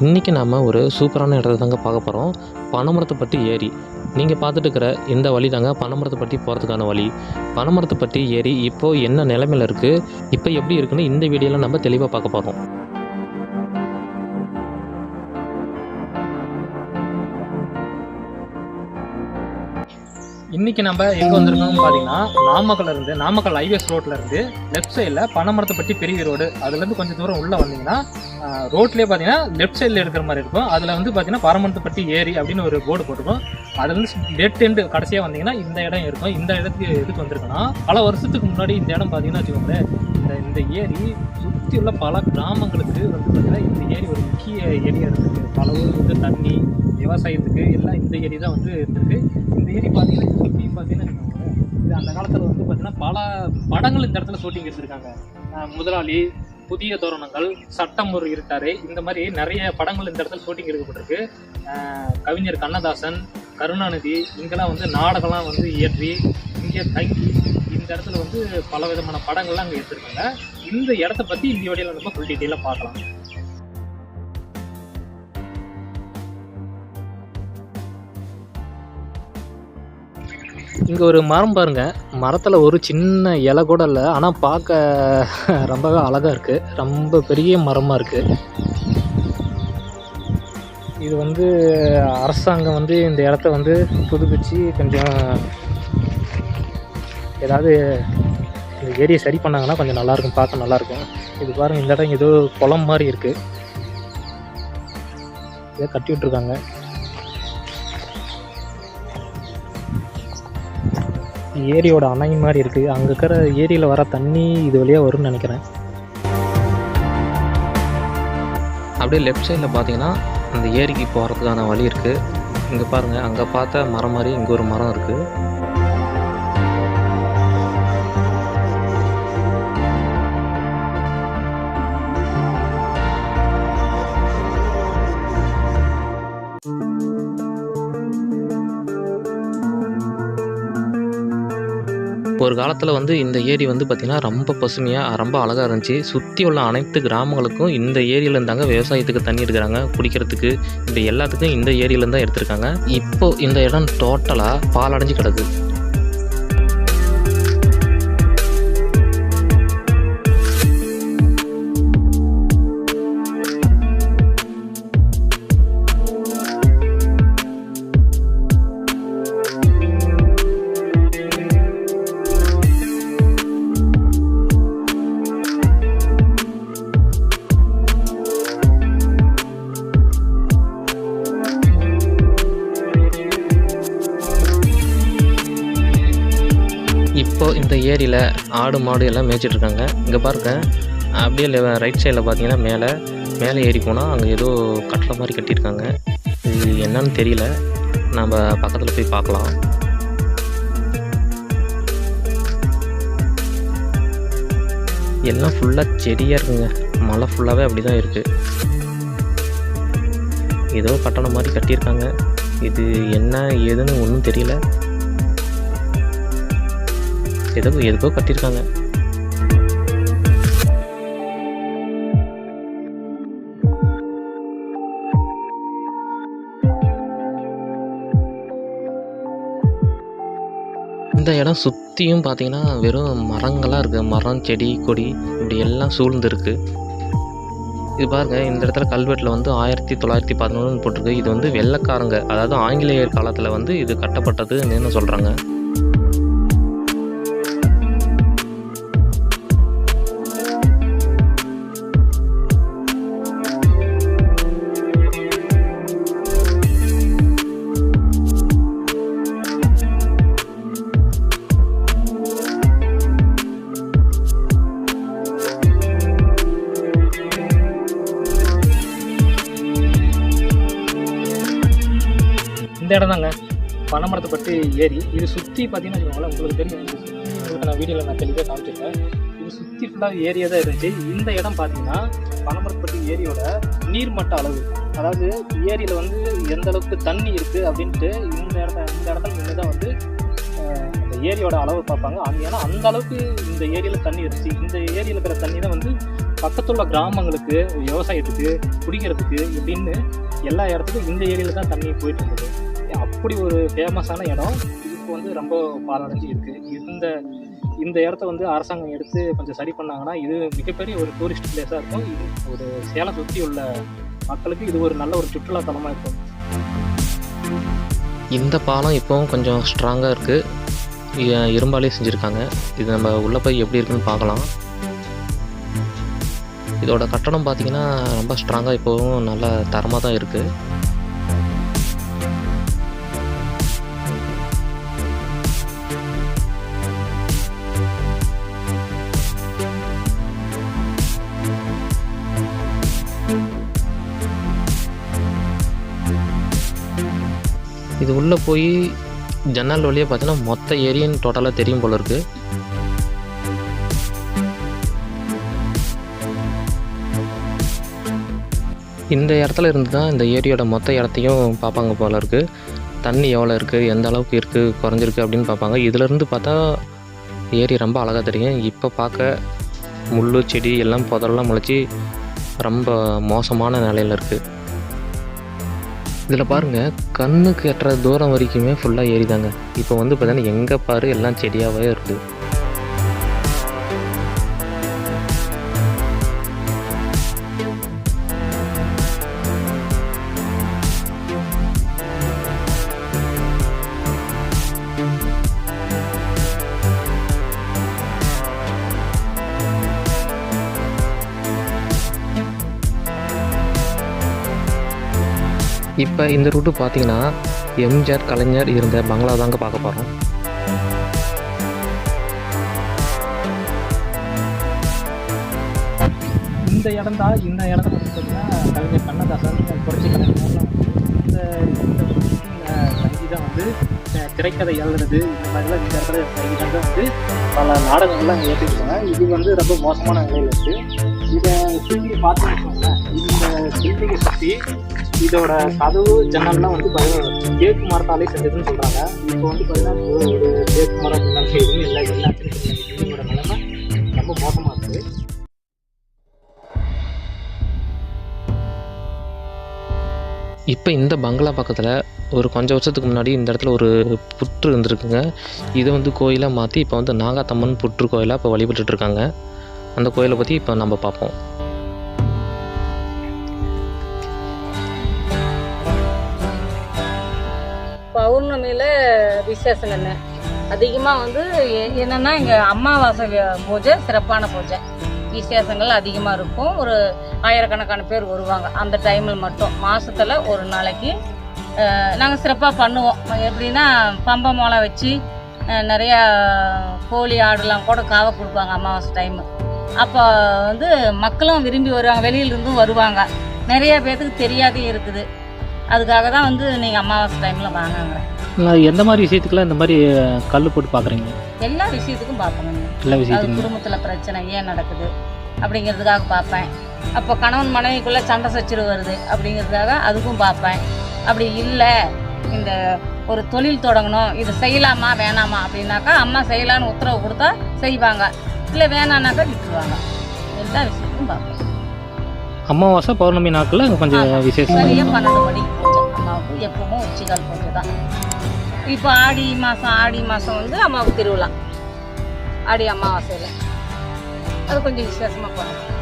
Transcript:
இன்றைக்கி நாம் ஒரு சூப்பரான இடத்த தாங்க பார்க்க போகிறோம் பனைமரத்தைப்பட்டி ஏரி நீங்கள் பார்த்துட்டு இருக்கிற இந்த வழி தாங்க பனைமரத்தைப்பட்டி போகிறதுக்கான வழி. பனைமரத்தைப்பட்டி ஏரி இப்போது என்ன நிலைமையில் இருக்குது இப்போ எப்படி இருக்குன்னு இந்த வீடியோவில் நம்ம தெளிவாக பார்க்க போகிறோம் இன்னைக்கு நம்ம எங்க வந்திருக்கோம்னு பாத்தீங்கன்னா நாமக்கல்ல இருந்து நாமக்கல் ஹைவேஸ் ரோட்ல இருந்து லெஃப்ட் சைடுல பனமரத்தைப்பட்டி பெரிய ரோடு. அதுல இருந்து கொஞ்சம் தூரம் உள்ள வந்தீங்கன்னா ரோட்லயே பாத்தீங்கன்னா லெஃப்ட் சைட்ல இருக்கிற மாதிரி இருக்கும். அதுல வந்து பாத்தீங்கன்னா பனமரத்தைப்பட்டி ஏரி அப்படின்னு ஒரு போர்டு போட்டிருக்கும். அதுல இருந்து டெட் எண்டு கடைசியா வந்தீங்கன்னா இந்த இடம் இருக்கும். இந்த இடத்துக்கு எதுக்கு வந்திருக்குன்னா பல வருஷத்துக்கு முன்னாடி இந்த இடம் பாத்தீங்கன்னா வச்சுக்கோங்களேன் இந்த இந்த ஏரி சுற்றி உள்ள பல கிராமங்களுக்கு வந்து பாத்தீங்கன்னா இந்த ஏரி ஒரு முக்கிய ஏரியா இருக்கு பல ஊருக்கு வந்து தண்ணி விவசாயத்துக்கு எல்லாம் இந்த ஏரி தான் வந்து இருந்திருக்கு. இந்த ஏரி பார்த்தீங்கன்னா சுற்றியும் பார்த்தீங்கன்னா இது அந்த காலத்தில் வந்து பார்த்தீங்கன்னா பல படங்கள் இந்த இடத்துல ஷூட்டிங் எடுத்திருக்காங்க. முதலாளி புதிய தோரணங்கள் சட்டம் ஒரு இருக்கார். இந்த மாதிரி நிறைய படங்கள் இந்த இடத்துல ஷூட்டிங் எடுக்கப்பட்டிருக்கு. கவிஞர் கண்ணதாசன் கருணாநிதி இங்கெல்லாம் வந்து நாடகம்லாம் வந்து இயற்றி இங்கே தங்கி இந்த இடத்துல வந்து பல விதமான படங்கள்லாம் அங்கே எடுத்திருக்காங்க. இந்த இடத்த பற்றி இந்த வீடியோவில் நம்ம ஃபுல் டீட்டெயிலாக பார்க்கலாம். இங்கே ஒரு மரம் பாருங்க. மரத்தில் ஒரு சின்ன இலை கூட இல்லை. ஆனால் பார்க்க ரொம்பவே அழகாக இருக்குது ரொம்ப பெரிய மரமாக இருக்குது இது வந்து அரசாங்கம் வந்து இந்த இடத்த வந்து புதுப்பிச்சு கொஞ்சம் ஏதாவது இந்த ஏரியை சரி பண்ணாங்கன்னா கொஞ்சம் நல்லாயிருக்கும் பார்க்க நல்லாயிருக்கும் இது பாருங்கள் இந்த இடம் ஏதோ குளம் மாதிரி இருக்குது ஏதோ கட்டி விட்ருக்காங்க ஏரியோட அணை மாதிரி இருக்குது அங்கே இருக்கிற ஏரியில் வர தண்ணி இது வழியாக வரும்னு நினைக்கிறேன். அப்படியே லெஃப்ட் சைடில் பார்த்தீங்கன்னா அந்த ஏரிக்கு போகிறதுக்கான வழி இருக்குது இங்கே பாருங்கள் அங்கே பார்த்த மரம் மாதிரி இங்கே ஒரு மரம் இருக்குது ஒரு காலத்தில் வந்து இந்த ஏரி வந்து பார்த்திங்கன்னா ரொம்ப பசுமையாக ரொம்ப அழகாக இருந்துச்சு. சுற்றி உள்ள அனைத்து கிராமங்களுக்கும் இந்த ஏரியில இருந்தாங்க. விவசாயத்துக்கு தண்ணி எடுக்கிறாங்க குடிக்கிறதுக்கு. இப்படி எல்லாத்துக்கும் இந்த ஏரியிலேருந்து தான் எடுத்திருக்காங்க. இப்போ இந்த இடம் டோட்டலாக பாலடைஞ்சு கிடக்கு. இப்போ இந்த ஏரியில் ஆடு மாடு எல்லாம் மேய்ச்சிட்டு இருக்காங்க இங்கே பாருங்க. அப்படியே ரைட் சைடில் பார்த்தீங்கன்னா மேலே மேலே ஏறி போனால் அங்கே ஏதோ கட்டளை மாதிரி கட்டியிருக்காங்க. இது என்னன்னு தெரியல. நம்ம பக்கத்தில் போய் பார்க்கலாம். எல்லாம் ஃபுல்லாக செடியாக இருக்குங்க. மலை ஃபுல்லாகவே அப்படி தான் இருக்குது ஏதோ கட்டணம் மாதிரி கட்டியிருக்காங்க. இது என்ன ஏதுன்னு ஒன்றும் தெரியல. ஏதோ எதுக்கோ கட்டியிருக்காங்க இந்த இடம் சுற்றியும் பார்த்தீங்கன்னா வெறும் மரங்களாக இருக்குது மரம் செடி கொடி இப்படி எல்லாம் சூழ்ந்துருக்கு. இது பாருங்க இந்த இடத்துல கல்வெட்டில் வந்து ஆயிரத்தி தொள்ளாயிரத்தி பதினொன்றுன்னு போட்டிருக்கு. இது வந்து வெள்ளைக்காரங்க அதாவது ஆங்கிலேயர் காலத்தில் வந்து இது கட்டப்பட்டதுன்னு சொல்கிறாங்க இந்த இடம் தாங்க. பனைமரத்தைப்பட்டி ஏரி இது சுற்றி பார்த்தீங்கன்னா வச்சுக்கோங்களேன் உங்களுக்கு தெரியும். நான் வீடியோவில் நான் தெளிவாக காமிச்சிருக்கேன். இது சுற்றி ஃபுல்லாக ஏரியா தான் இருந்துச்சு. இந்த இடம் பார்த்தீங்கன்னா பனைமரத்தைப்பட்டி ஏரியோட நீர்மட்ட அளவு. அதாவது ஏரியில் வந்து எந்த அளவுக்கு தண்ணி இருக்குது அப்படின்ட்டு இந்த இடத்த இந்த இடத்துல நின்று தான் வந்து அந்த ஏரியோட அளவு பார்ப்பாங்க. அது ஏன்னா அந்த அளவுக்கு இந்த ஏரியில் தண்ணி இருந்துச்சு. இந்த ஏரியில் இருக்கிற தண்ணி தான் வந்து பக்கத்துள்ள கிராமங்களுக்கு விவசாயத்துக்கு குடிக்கிறதுக்கு இப்படின்னு எல்லா இடத்துக்கும் இந்த ஏரியில் தான் தண்ணி போயிட்டு இருந்தது. அப்படி ஒரு ஃபேமஸான இடம்? இதுக்கு வந்து ரொம்ப பாலடைஞ்சு இருக்கு இந்த இந்த இடத்த வந்து அரசாங்கம் எடுத்து கொஞ்சம் சரி பண்ணாங்கன்னா இது மிகப்பெரிய ஒரு டூரிஸ்ட் பிளேஸாக இருக்கும். இது ஒரு சேலம் சுற்றி உள்ள மக்களுக்கு இது ஒரு நல்ல ஒரு சுற்றுலாத்தலமாக இருக்கும். இந்த பாலம் இப்போவும் கொஞ்சம் ஸ்ட்ராங்காக இருக்குது இரும்பாலே செஞ்சுருக்காங்க. இது நம்ம உள்ளே போய் எப்படி இருக்குன்னு பார்க்கலாம். இதோட கட்டணம் பார்த்தீங்கன்னா ரொம்ப ஸ்ட்ராங்காக இப்போவும் நல்ல தரமாக தான் இருக்குது இது உள்ளே போய் ஜன்னல் வழியாக பார்த்தீங்கன்னா மொத்த ஏரியான்னு டோட்டலாக தெரியும் போல இருக்குது இந்த இடத்துல இருந்து தான் இந்த ஏரியோட மொத்த இடத்தையும் பார்ப்பாங்க போல இருக்குது தண்ணி எவ்வளோ இருக்குது எந்த அளவுக்கு இருக்குது குறைஞ்சிருக்கு அப்படின்னு பார்ப்பாங்க. இதிலேருந்து பார்த்தா ஏரி ரொம்ப அழகாக தெரியும். இப்போ பார்க்க முள் செடி எல்லாம் புதரெல்லாம் முளைச்சி ரொம்ப மோசமான நிலையில் இருக்குது இதில் பாருங்கள் கண்ணுக்கு எட்டுற தூரம் வரைக்குமே ஃபுல்லாக ஏறிதாங்க. இப்போ வந்து பார்த்தீங்கன்னா எங்கே பாரு எல்லாம் செடியாகவே இருக்குது. இப்போ இந்த ரூட்டு பார்த்தீங்கன்னா எம்ஜிஆர் கலைஞர் இருந்த பங்களா தாங்க பார்க்க போகிறோம் இந்த இடம் தான் இந்த இடத்துல வந்து பார்த்தீங்கன்னா கலைஞர் கண்ணதாசன் புரட்சி கலைஞர்லாம் இந்த இந்த தான் வந்து திரைக்கதை எழுதுறது இந்த மாதிரிலாம் இந்த இடத்துல தான் வந்து பல நாடகங்கள்லாம் ஏற்றிருக்காங்க. இது வந்து ரொம்ப மோசமான நிலையில் இருக்குது இதை சுற்றி பார்த்து பில்டிங்கை சுற்றி இதோட கதவு ஜன்னல்லாம் வந்து பார்த்தீங்கன்னா தேக்கு மரத்தாலே செஞ்சதுன்னு சொல்கிறாங்க இப்போ வந்து பார்த்தீங்கன்னா ஒரு தேக்கு மரம் ஜன்னல் எதுவும் இல்லை. எல்லாத்துக்கும் பில்டிங்கோட நிலைமை ரொம்ப மோசமாக இருக்குது இப்போ இந்த பங்களா பக்கத்தில் ஒரு கொஞ்சம் வருஷத்துக்கு முன்னாடி இந்த இடத்துல ஒரு புற்று இருந்திருக்குங்க. இதை வந்து கோயிலாக மாற்றி இப்போ வந்து நாகாத்தம்மன் புற்று கோயிலாக இப்போ வழிபட்டுருக்காங்க அந்த கோயிலை பற்றி இப்போ நம்ம பார்ப்போம். விசேஷம் என்ன? அதிகமாக வந்து எ- என்னன்னா இங்கே அமாவாசை பூஜை சிறப்பான பூஜை. விசேஷங்கள் அதிகமாக இருக்கும். ஒரு ஆயிரக்கணக்கான பேர் வருவாங்க. அந்த டைமில் மட்டும். மாதத்தில் ஒரு நாளைக்கு நாங்கள் சிறப்பாக பண்ணுவோம். எப்படின்னா பம்பை மோளம் வச்சு நிறையா கோழி ஆடுலாம் கூட காவை கொடுப்பாங்க அமாவாசை டைமு அப்போ வந்து மக்களும் விரும்பி வருவாங்க. வெளியிலிருந்தும் வருவாங்க. நிறைய பேர்த்துக்கு தெரியாதே இருக்குது. அதுக்காக தான் வந்து நீங்கள் அமாவாசை டைமில் வாங்குங்க. எந்த மாதிரி விஷயத்துக்குலாம் இந்த மாதிரி கல் போட்டு பார்க்குறீங்க எல்லா விஷயத்துக்கும் பார்ப்பேன் எல்லா விஷயத்துக்கும். குடும்பத்தில் பிரச்சனை ஏன் நடக்குது அப்படிங்கிறதுக்காக பார்ப்பேன். அப்போ கணவன் மனைவிக்குள்ளே சண்டை சச்சரவு வருது அப்படிங்கிறதுக்காக அதுக்கும் பார்ப்பேன். அப்படி இல்லை இந்த ஒரு தொழில் தொடங்கணும் இது செய்யலாமா வேணாமா அப்படின்னாக்கா அம்மா செய்யலான்னு உத்தரவு கொடுத்தா செய்வாங்க. இல்லை வேணான்னாக்கா விட்டுருவாங்க. எல்லா விஷயத்துக்கும் பார்ப்பேன். அமாவாசை பௌர்ணமி நாட்களில் கொஞ்சம். விசேஷம் சரியா பன்னெண்டு மணிக்கு அம்மாவுக்கு எப்பவும் உச்சிகால் பூஜை தான் இப்போ ஆடி மாதம் ஆடி மாதம் வந்து அம்மாவுக்கு திருவிழா. ஆடி அமாவாசையில். அது கொஞ்சம் விசேஷமாக பண்ணுவோம்